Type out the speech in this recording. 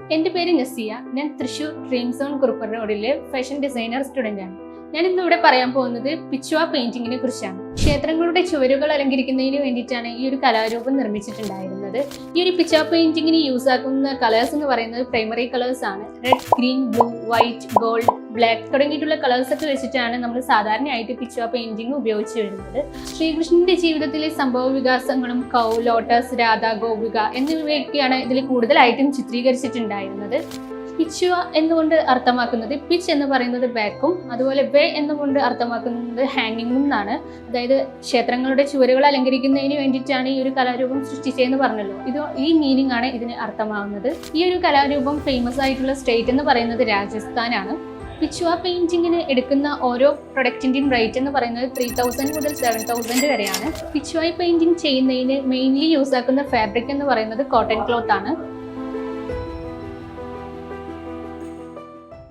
എന്റെ പേര് നസിയ. ഞാൻ തൃശൂർ ഡ്രീം സോൺ കുറുപ്പർ റോഡിലെ ഫാഷൻ ഡിസൈനർ സ്റ്റുഡന്റ് ആണ്. ഞാൻ ഇന്ന് ഇവിടെ പറയാൻ പോകുന്നത് പിച്ചുവ പെയിന്റിങ്ങിനെ കുറിച്ചാണ്. ക്ഷേത്രങ്ങളുടെ ചുവരുകൾ അലങ്കരിക്കുന്നതിന് വേണ്ടിയിട്ടാണ് ഈ ഒരു കലാരൂപം നിർമ്മിച്ചിട്ടുണ്ടായിരുന്നത്. ഈ ഒരു പിച്ചുവ പെയിന്റിങ്ങിന് യൂസ് ആക്കുന്ന കളേഴ്സ് എന്ന് പറയുന്നത് പ്രൈമറി കളേഴ്സ് ആണ്. Red green blue white gold black തുടങ്ങിയിട്ടുള്ള കളേഴ്സ് ഒക്കെ വെച്ചിട്ടാണ് നമ്മൾ സാധാരണയായിട്ട് പിച്ചുവ പെയിന്റിങ് ഉപയോഗിച്ച് വരുന്നത്. ശ്രീകൃഷ്ണന്റെ ജീവിതത്തിലെ സംഭവ വികാസങ്ങളും കൗ ലോട്ടസ് രാധ ഗോപിക എന്നിവയൊക്കെയാണ് ഇതിൽ കൂടുതലായിട്ടും ചിത്രീകരിച്ചിട്ടുണ്ടായിരുന്നത്. പിച്ചുവ എന്നുകൊണ്ട് അർത്ഥമാക്കുന്നത് പിച്ച് എന്ന് പറയുന്നത് ബാക്കും അതുപോലെ വേ എന്നുകൊണ്ട് അർത്ഥമാക്കുന്നത് ഹാങ്ങിങ്ങും എന്നാണ്. അതായത് ക്ഷേത്രങ്ങളുടെ ചുവരുകൾ അലങ്കരിക്കുന്നതിന് വേണ്ടിയിട്ടാണ് ഈ ഒരു കലാരൂപം സൃഷ്ടിച്ചതെന്ന് പറഞ്ഞല്ലോ. ഇത് ഈ മീനിങ് ആണ് ഇതിന് അർത്ഥമാകുന്നത് ഈ ഒരു കലാരൂപം ഫേമസ് ആയിട്ടുള്ള സ്റ്റേറ്റ് എന്ന് പറയുന്നത് രാജസ്ഥാനാണ്. പിച്ചുവ പെയിന്റിങ്ങിന് എടുക്കുന്ന ഓരോ പ്രൊഡക്റ്റിന്റെയും റേറ്റ് എന്ന് പറയുന്നത് ത്രീ തൗസൻഡ് മുതൽ സെവൻ തൗസൻഡ് വരെയാണ്. പിച്ചുവായി പെയിന്റിങ് ചെയ്യുന്നതിന് മെയിൻലി യൂസ് ആക്കുന്ന ഫാബ്രിക് എന്ന് പറയുന്നത് കോട്ടൺ ക്ലോത്ത് ആണ്.